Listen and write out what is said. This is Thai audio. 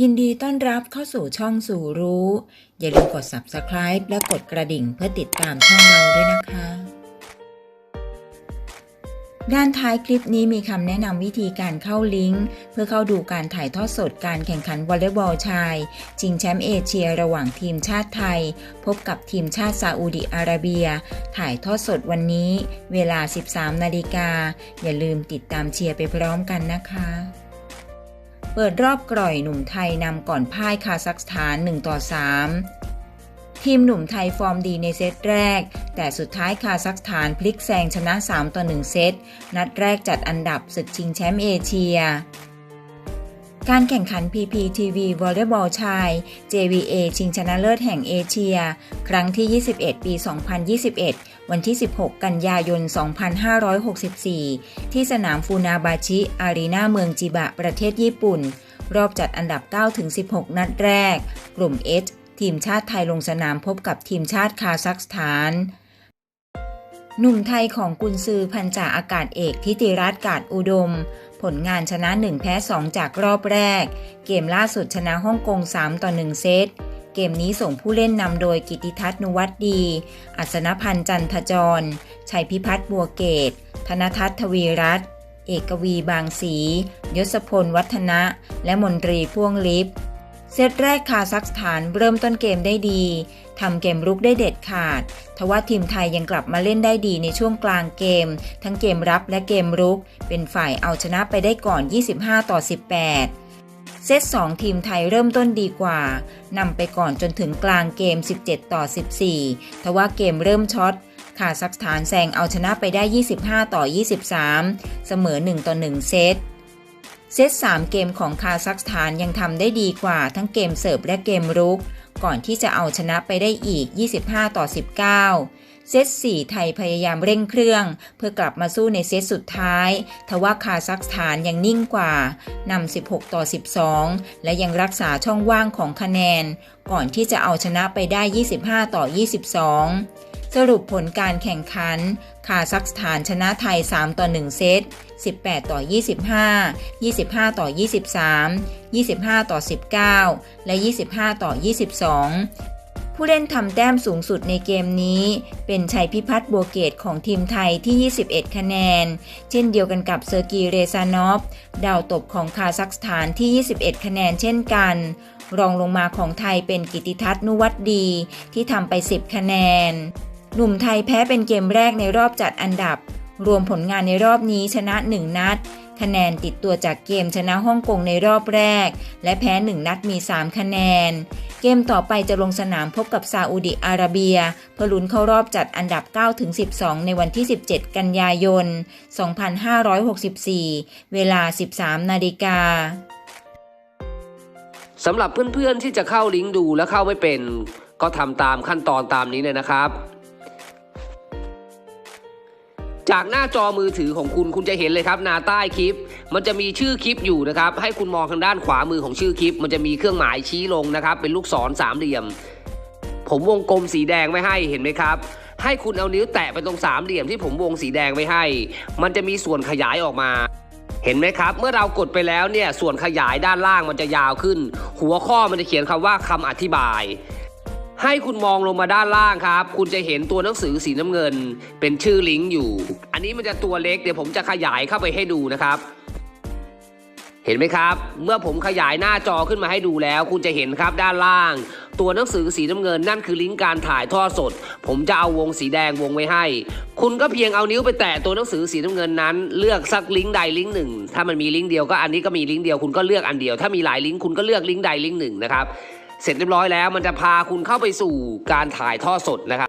ยินดีต้อนรับเข้าสู่ช่องสู่รู้ อย่าลืมกด subscribe และกดกระดิ่งเพื่อติดตามช่องเราด้วยนะคะ ด้านท้ายคลิปนี้มีคำแนะนำวิธีการเข้าลิงก์ เพื่อเข้าดูการถ่ายทอดสดการแข่งขันวอลเลย์บอลชายชิงแชมป์เอเชียระหว่างทีมชาติไทย พบกับทีมชาติซาอุดิอาระเบีย ถ่ายทอดสดวันนี้ เวลา 13 นาฬิกาอย่าลืมติดตามเชียร์ไปพร้อมกันนะคะ เปิดรอบกร่อยหนุ่มไทยนำก่อนพ่ายคาซัคสถาน 1 ต่อ 3 ทีมหนุ่มไทยฟอร์มดีในเซตแรก แต่สุดท้ายคาซัคสถานพลิกแซงชนะ 3 ต่อ 1 เซต นัดแรกจัดอันดับศึกชิงแชมป์เอเชียการแข่งขัน PPTV วอลเลย์บอลชาย JVA ชิงชนะเลิศแห่งเอเชีย ครั้งที่ 21 ปี 2021 วันที่ 16 กันยายน 2564 ที่สนามฟูนาบาชิ อารีนาเมืองจิบะ ประเทศญี่ปุ่น รอบจัดอันดับ 9-16 นัดแรก กลุ่ม H ทีมชาติไทยลงสนามพบกับทีมชาติคาซัคสถาน หนุ่มไทยของกุนซือพันจ่าอากาศเอกทิติรัตน์กาดอุดม ผลงานชนะ 1 แพ้ 2 จากรอบแรก เกมล่าสุดชนะฮ่องกง 3 ต่อ 1 เซต เกมนี้ส่งผู้เล่นนำโดยกิติทัศนุวัตดี อัศนพันธ์จันทจร ชัยพิพัฒน์บัวเกต ธนทัศน์ทวีรัตน์เอกวีบางสียศพลวัฒนะ และมนตรีพ่วงลิฟต์เซตแรกคาซัคสถานเริ่มต้นเกมได้ดี ทำเกมรุกได้เด็ดขาด ทว่าทีมไทยยังกลับมาเล่นได้ดีในช่วงกลางเกม ทั้งเกมรับและเกมรุก เป็นฝ่ายเอาชนะไปได้ก่อน 25 ต่อ 18 เซต2ทีมไทยเริ่มต้นดีกว่านำไปก่อนจนถึงกลางเกม 17 ต่อ 14 ทว่าเกมเริ่มช็อตคาซัคสถานแซงเอาชนะไปได้ 25 ต่อ 23 เสมอ 1 ต่อ 1 เซต เซต 3 เกมของคาซัคสถานยังทำได้ดีกว่าทั้งเกมเสิร์ฟและเกมรุก ก่อนที่จะเอาชนะไปได้อีก 25 ต่อ 19 เซต4ไทยพยายามเร่งเครื่อง เพื่อกลับมาสู้ในเซตสุดท้าย ทว่าคาซัคสถานยังนิ่งกว่านำ 16 ต่อ 12 และยังรักษาช่องว่างของคะแนน ก่อนที่จะเอาชนะไปได้ 25 ต่อ 22 สรุปผลการแข่งขัน คาซัคสถานชนะไทย 3 ต่อ 1 เซต 18 ต่อ 25 25 ต่อ 23 25 ต่อ 19 และ 25 ต่อ 22 ผู้เล่นทำแต้มสูงสุดในเกมนี้ เป็นชัยพิพัฒน์บัวเกตของทีมไทยที่ 21 คะแนน เช่นเดียวกันกับเซอร์กีเรซานอฟ ดาวตบของคาซัคสถานที่ 21 คะแนนเช่นกัน รองลงมาของไทยเป็นกิติทัศน์นุวัตดี ที่ทำไป 10 คะแนน หนุ่มไทยแพ้เป็นเกมแรกในรอบจัดอันดับ รวมผลงานในรอบนี้ชนะ 1 นัด คะแนนติดตัวจากเกมชนะฮ่องกงในรอบแรก และแพ้ 1 นัดมี 3 คะแนน เกมต่อไปจะลงสนามพบกับซาอุดิอาระเบียเพื่อลุ้นเข้ารอบจัดอันดับ 9-12 ในวันที่ 17 กันยายน 2564 เวลา 13 นาฬิกาสำหรับเพื่อนๆที่จะเข้าลิงก์ดูและเข้าไม่เป็น ก็ทำตามขั้นตอนตามนี้เลยนะครับ จากหน้าจอมือถือของคุณคุณจะเห็นเลยครับหนาใต้คลิป มันจะมีชื่อคลิปอยู่นะครับ ให้คุณมองทางด้านขวามือของชื่อคลิป มันจะมีเครื่องหมายชี้ลงนะครับ เป็นลูกศรสามเหลี่ยม ผมวงกลมสีแดงไว้ให้เห็นไหมครับให้คุณเอานิ้วแตะไปตรงสามเหลี่ยมที่ผมวงสีแดงไว้ให้ มันจะมีส่วนขยายออกมา เห็นไหมครับ เมื่อเรากดไปแล้วเนี่ย ส่วนขยายด้านล่างมันจะยาวขึ้น หัวข้อมันจะเขียนคำว่าคำอธิบาย ให้คุณมองลงมาด้านล่างครับ คุณจะเห็นตัวหนังสือสีน้ำเงิน เป็นชื่อลิงก์อยู่ อันนี้มันจะตัวเล็กเดี๋ยวผมจะขยายเข้าไปให้ดูนะครับ เห็นไหมครับ เมื่อผมขยายหน้าจอขึ้นมาให้ดูแล้ว คุณจะเห็นครับด้านล่าง ตัวหนังสือสีน้ำเงินนั่นคือลิงก์การถ่ายทอดสด ผมจะเอาวงสีแดงวงไว้ให้ คุณก็เพียงเอานิ้วไปแตะตัวหนังสือสีน้ำเงินนั้น เลือกสักลิงก์ใดลิงก์หนึ่ง ถ้ามันมีลิงก์เดียวก็อันนี้ก็มีลิงก์เดียวคุณก็เลือกอันเดียว ถ้ามีหลายลิงก์คุณก็เลือกลิงก์ใดลิงก์หนึ่งนะครับ เสร็จเรียบร้อยแล้ว มันจะพาคุณเข้าไปสู่การถ่ายทอดสดนะครับ